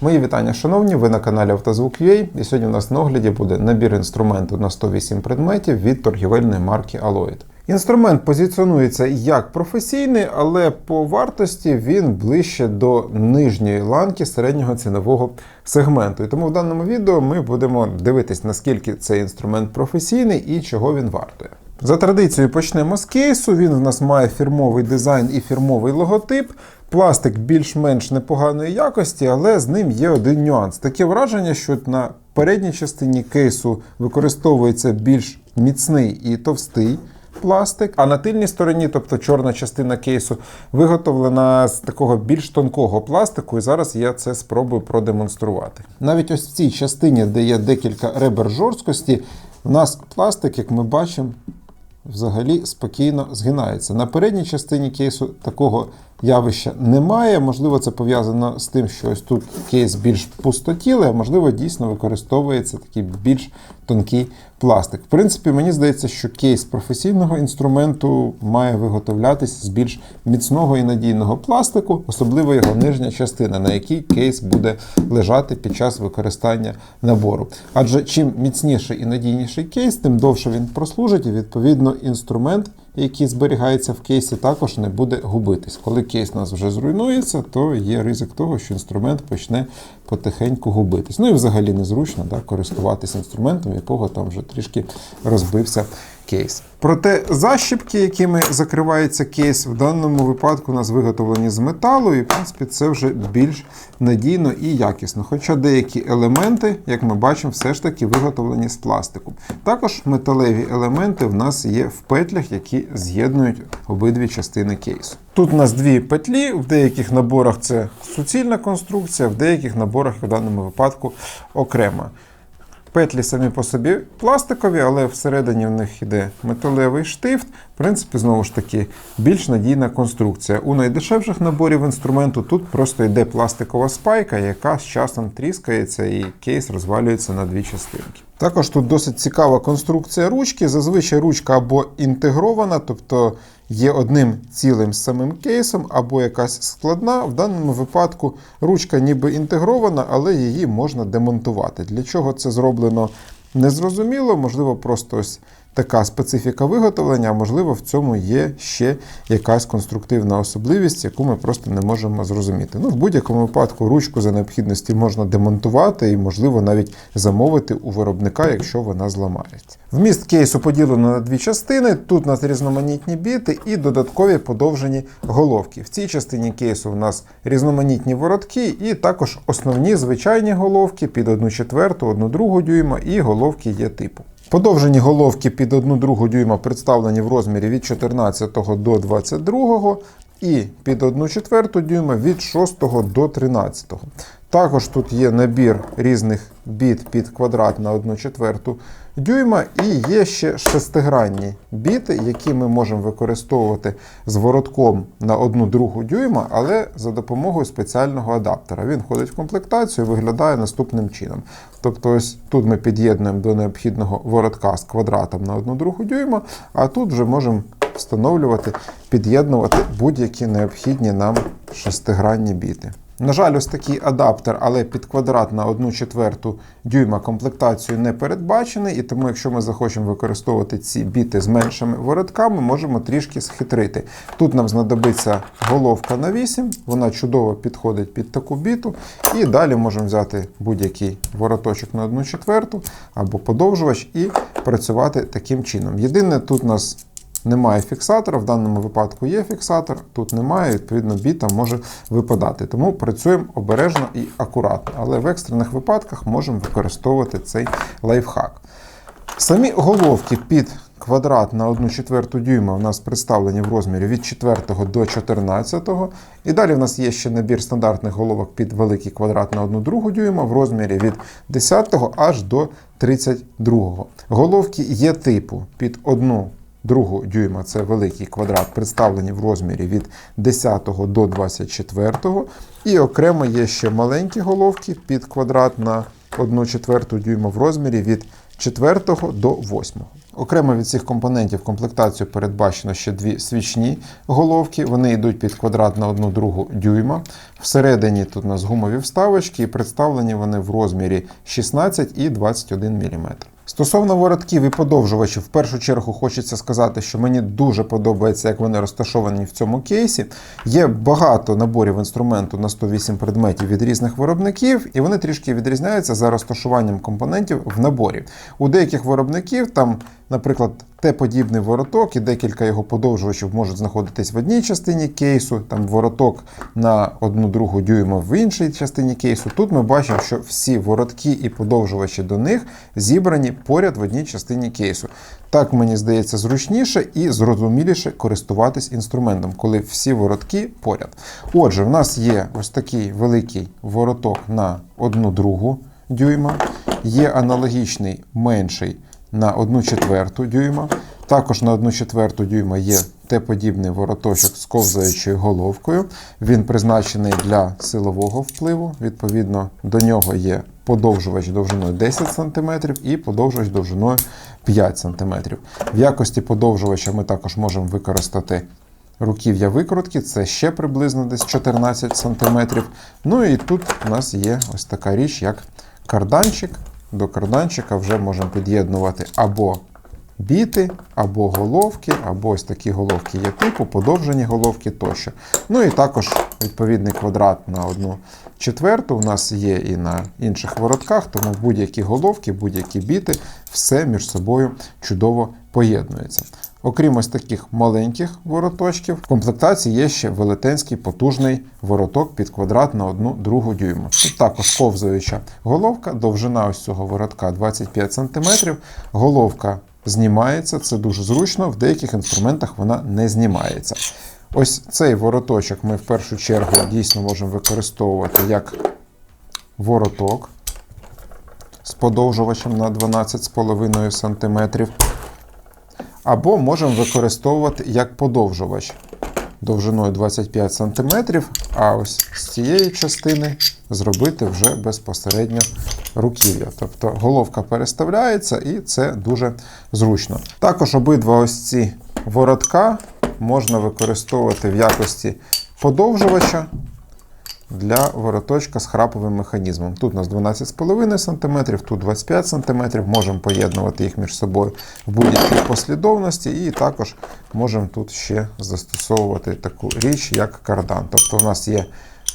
Мої вітання, шановні, ви на каналі Автозвук.ua і сьогодні у нас на огляді буде набір інструменту на 108 предметів від торгівельної марки Alloyd. Інструмент позиціонується як професійний, але по вартості він ближче до нижньої ланки середнього цінового сегменту. І тому в даному відео ми будемо дивитись, наскільки цей інструмент професійний і чого він вартує. За традицією почнемо з кейсу. Він в нас має фірмовий дизайн і фірмовий логотип. Пластик більш-менш непоганої якості, але з ним є один нюанс. Таке враження, що на передній частині кейсу використовується більш міцний і товстий пластик, а на тильній стороні, тобто чорна частина кейсу, виготовлена з такого більш тонкого пластику, і зараз я це спробую продемонструвати. Навіть ось в цій частині, де є декілька ребер жорсткості, в нас пластик, як ми бачимо, взагалі спокійно згинається. На передній частині кейсу такого явища немає. Можливо, це пов'язано з тим, що ось тут кейс більш пустотілий, а можливо, дійсно використовується такий більш тонкий пластик. В принципі, мені здається, що кейс професійного інструменту має виготовлятись з більш міцного і надійного пластику, особливо його нижня частина, на якій кейс буде лежати під час використання набору. Адже чим міцніший і надійніший кейс, тим довше він прослужить, і відповідно інструмент, який зберігається в кейсі, також не буде губитись. Коли кейс у нас вже зруйнується, то є ризик того, що інструмент почне потихеньку губитись. Ну і взагалі незручно да, користуватися інструментом, якого там вже трішки розбився кейс. Проте защіпки, якими закривається кейс, в даному випадку у нас виготовлені з металу, і в принципі це вже більш надійно і якісно. Хоча деякі елементи, як ми бачимо, все ж таки виготовлені з пластику. Також металеві елементи в нас є в петлях, які з'єднують обидві частини кейсу. Тут у нас дві петлі, в деяких наборах це суцільна конструкція, в деяких наборах в даному випадку окрема. Петлі самі по собі пластикові, але всередині в них йде металевий штифт. В принципі, знову ж таки, більш надійна конструкція. У найдешевших наборів інструменту тут просто йде пластикова спайка, яка з часом тріскається і кейс розвалюється на дві частинки. Також тут досить цікава конструкція ручки. Зазвичай ручка або інтегрована, тобто є одним цілим самим кейсом, або якась складна. В даному випадку ручка ніби інтегрована, але її можна демонтувати. Для чого це зроблено незрозуміло, можливо, просто ось така специфіка виготовлення, можливо, в цьому є ще якась конструктивна особливість, яку ми просто не можемо зрозуміти. Ну, в будь-якому випадку ручку за необхідності можна демонтувати і, можливо, навіть замовити у виробника, якщо вона зламається. Вміст кейсу поділено на дві частини. Тут у нас різноманітні біти і додаткові подовжені головки. В цій частині кейсу у нас різноманітні воротки, і також основні звичайні головки під 1 четверту, 1 другу дюйма і головки є типу. Подовжені головки під 1 другу дюйма представлені в розмірі від 14 до 22 і під 1 четверту дюйма від 6 до 13. Також тут є набір різних біт під квадрат на 1 четверту дюйма, і є ще шестигранні біти, які ми можемо використовувати з воротком на 1 другу дюйма, але за допомогою спеціального адаптера. Він входить в комплектацію і виглядає наступним чином. Тобто, ось тут ми під'єднуємо до необхідного воротка з квадратом на 1 другу дюйма, а тут вже можемо встановлювати, під'єднувати будь-які необхідні нам шестигранні біти. На жаль, ось такий адаптер, але під квадрат на 1 четверту дюйма комплектацію не передбачений, і тому, якщо ми захочемо використовувати ці біти з меншими воротками, можемо трішки схитрити. Тут нам знадобиться головка на 8, вона чудово підходить під таку біту. І далі можемо взяти будь-який вороточок на 1 четверту або подовжувач і працювати таким чином. Єдине, тут у нас немає фіксатора, в даному випадку є фіксатор, тут немає, відповідно, біта може випадати. Тому працюємо обережно і акуратно. Але в екстрених випадках можемо використовувати цей лайфхак. Самі головки під квадрат на 1 четверту дюйма у нас представлені в розмірі від 4 до 14. І далі в нас є ще набір стандартних головок під великий квадрат на 1 другу дюйма в розмірі від 10 аж до 32. Головки є типу під 1 другу дюйма це великий квадрат, представлені в розмірі від 10 до 24. І окремо є ще маленькі головки під квадрат на 1 четверту дюйма в розмірі від 4 до 8. Окремо від цих компонентів комплектацію передбачено ще дві свічні головки. Вони йдуть під квадрат на 1 другу дюйма. Всередині тут у нас гумові вставочки і представлені вони в розмірі 16 і 21 мм. Стосовно воротків і подовжувачів, в першу чергу хочеться сказати, що мені дуже подобається, як вони розташовані в цьому кейсі. Є багато наборів інструменту на 108 предметів від різних виробників, і вони трішки відрізняються за розташуванням компонентів в наборі. У деяких виробників там, наприклад, Т-подібний вороток і декілька його подовжувачів можуть знаходитись в одній частині кейсу, там вороток на одну другу дюйма в іншій частині кейсу. Тут ми бачимо, що всі воротки і подовжувачі до них зібрані поряд в одній частині кейсу. Так мені здається зручніше і зрозуміліше користуватись інструментом, коли всі воротки поряд. Отже, в нас є ось такий великий вороток на одну другу дюйма, є аналогічний менший на 1 четверту дюйма. Також на 1 четверту дюйма є Т-подібний вороточок з ковзаючою головкою. Він призначений для силового впливу. Відповідно, до нього є подовжувач довжиною 10 см і подовжувач довжиною 5 см. В якості подовжувача ми також можемо використати руків'я викрутки, це ще приблизно десь 14 см. Ну і тут у нас є ось така річ, як карданчик. До карданчика вже можемо під'єднувати або біти, або головки, або ось такі головки є типу, подовжені головки тощо. Ну і також відповідний квадрат на одну четверту у нас є і на інших воротках, тому будь-які головки, будь-які біти, все між собою чудово поєднується. Окрім ось таких маленьких вороточків, в комплектації є ще велетенський потужний вороток під квадрат на одну другу дюйму. Тут також ковзаюча головка, довжина ось цього воротка 25 см. Головка знімається, це дуже зручно, в деяких інструментах вона не знімається. Ось цей вороточок ми в першу чергу дійсно можемо використовувати як вороток з подовжувачем на 12,5 см. Або можемо використовувати як подовжувач довжиною 25 см, а ось з цієї частини зробити вже безпосередньо руків'я. Тобто головка переставляється і це дуже зручно. Також обидва ось ці воротка можна використовувати в якості подовжувача для вороточка з храповим механізмом. Тут у нас 12,5 см, тут 25 см. Можемо поєднувати їх між собою в будь-якій послідовності, і також можемо тут ще застосовувати таку річ, як кардан. Тобто у нас є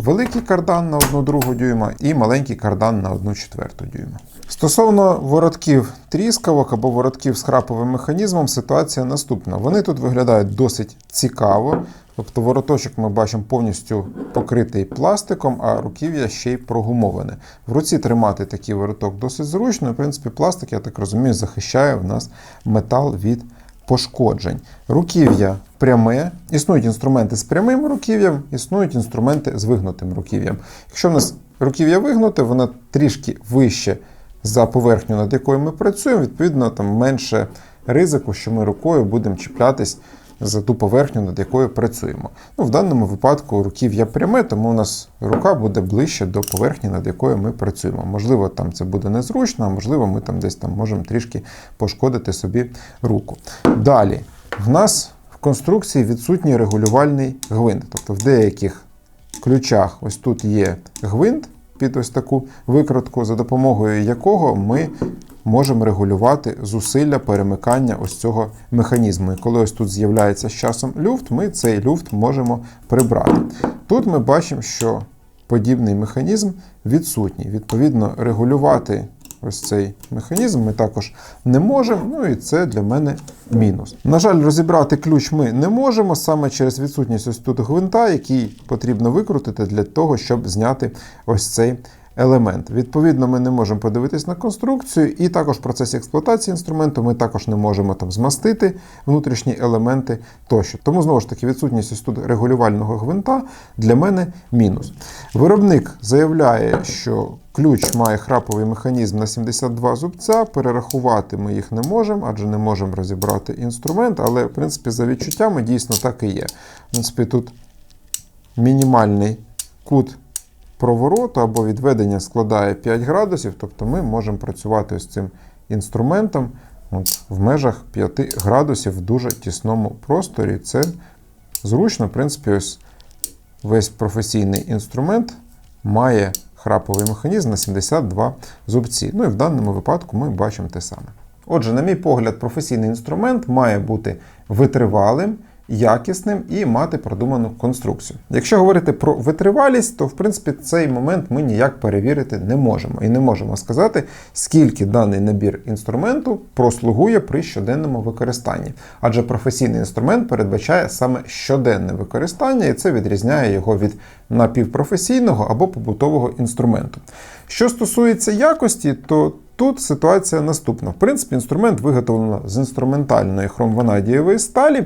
великий кардан на 1 другу дюйма і маленький кардан на 1 четверту дюйма. Стосовно воротків тріскавок або воротків з храповим механізмом, ситуація наступна. Вони тут виглядають досить цікаво. Тобто вороточок ми бачимо повністю покритий пластиком, а руків'я ще й прогумоване. В руці тримати такий вороток досить зручно. В принципі, пластик, я так розумію, захищає в нас метал від пошкоджень. Руків'я пряме. Існують інструменти з прямим руків'ям, існують інструменти з вигнутим руків'ям. Якщо в нас руків'я вигнуте, воно трішки вище за поверхню, над якою ми працюємо, відповідно, там менше ризику, що ми рукою будемо чіплятись за ту поверхню, над якою працюємо. Ну, В даному випадку руків'я пряме, тому у нас рука буде ближче до поверхні, над якою ми працюємо. Можливо, там це буде незручно, а можливо, ми там десь там можемо трішки пошкодити собі руку. Далі, в нас в конструкції відсутній регулювальний гвинт. Тобто в деяких ключах ось тут є гвинт під ось таку викрутку, за допомогою якого ми можемо регулювати зусилля перемикання ось цього механізму. І коли ось тут з'являється з часом люфт, ми цей люфт можемо прибрати. Тут ми бачимо, що подібний механізм відсутній. Відповідно, регулювати ось цей механізм ми також не можемо. Ну і це для мене мінус. На жаль, розібрати ключ ми не можемо саме через відсутність ось тут гвинта, який потрібно викрутити для того, щоб зняти ось цей елемент. Відповідно, ми не можемо подивитись на конструкцію, і також в процесі експлуатації інструменту ми також не можемо там змастити внутрішні елементи тощо. Тому, знову ж таки, відсутність ось тут регулювального гвинта для мене мінус. Виробник заявляє, що ключ має храповий механізм на 72 зубця. Перерахувати ми їх не можемо, адже не можемо розібрати інструмент, але, в принципі, за відчуттями дійсно так і є. В принципі, тут мінімальний кут провороту або відведення складає 5 градусів, тобто ми можемо працювати з цим інструментом от, в межах 5 градусів в дуже тісному просторі. Це зручно, в принципі, ось весь професійний інструмент має храповий механізм на 72 зубці. Ну і в даному випадку ми бачимо те саме. Отже, на мій погляд, професійний інструмент має бути витривалим, якісним і мати продуману конструкцію. Якщо говорити про витривалість, то в принципі цей момент ми ніяк перевірити не можемо і не можемо сказати, скільки даний набір інструменту прослугує при щоденному використанні. Адже професійний інструмент передбачає саме щоденне використання, і це відрізняє його від напівпрофесійного або побутового інструменту. Що стосується якості, то Тут ситуація наступна. В принципі, інструмент виготовлено з інструментальної хромванадієвої сталі,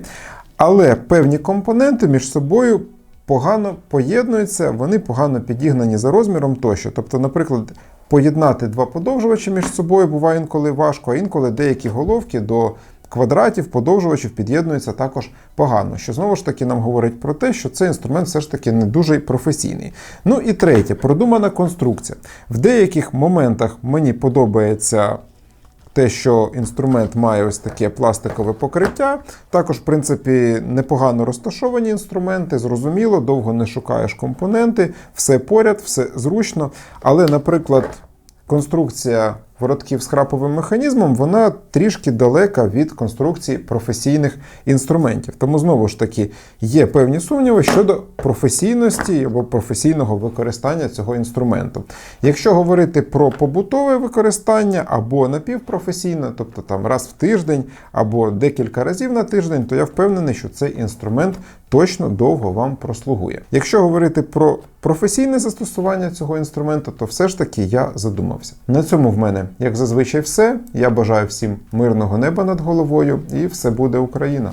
але певні компоненти між собою погано поєднуються, вони погано підігнані за розміром тощо. Тобто, наприклад, поєднати два подовжувачі між собою буває інколи важко, а інколи деякі головки до квадратів, подовжувачів під'єднуються також погано, що знову ж таки нам говорить про те, що цей інструмент все ж таки не дуже професійний. Ну і третє, продумана конструкція. В деяких моментах мені подобається. Те, що інструмент має ось таке пластикове покриття, також, в принципі, непогано розташовані інструменти, зрозуміло, довго не шукаєш компоненти, все поряд, все зручно. Але, наприклад, конструкція воротків з храповим механізмом, вона трішки далека від конструкції професійних інструментів. Тому знову ж таки є певні сумніви щодо професійності або професійного використання цього інструменту. Якщо говорити про побутове використання або напівпрофесійне, тобто там раз в тиждень або декілька разів на тиждень, то я впевнений, що цей інструмент точно довго вам прослугує. Якщо говорити про професійне застосування цього інструменту, то все ж таки я задумався. На цьому в як зазвичай, все. Я бажаю всім мирного неба над головою, і все буде Україна.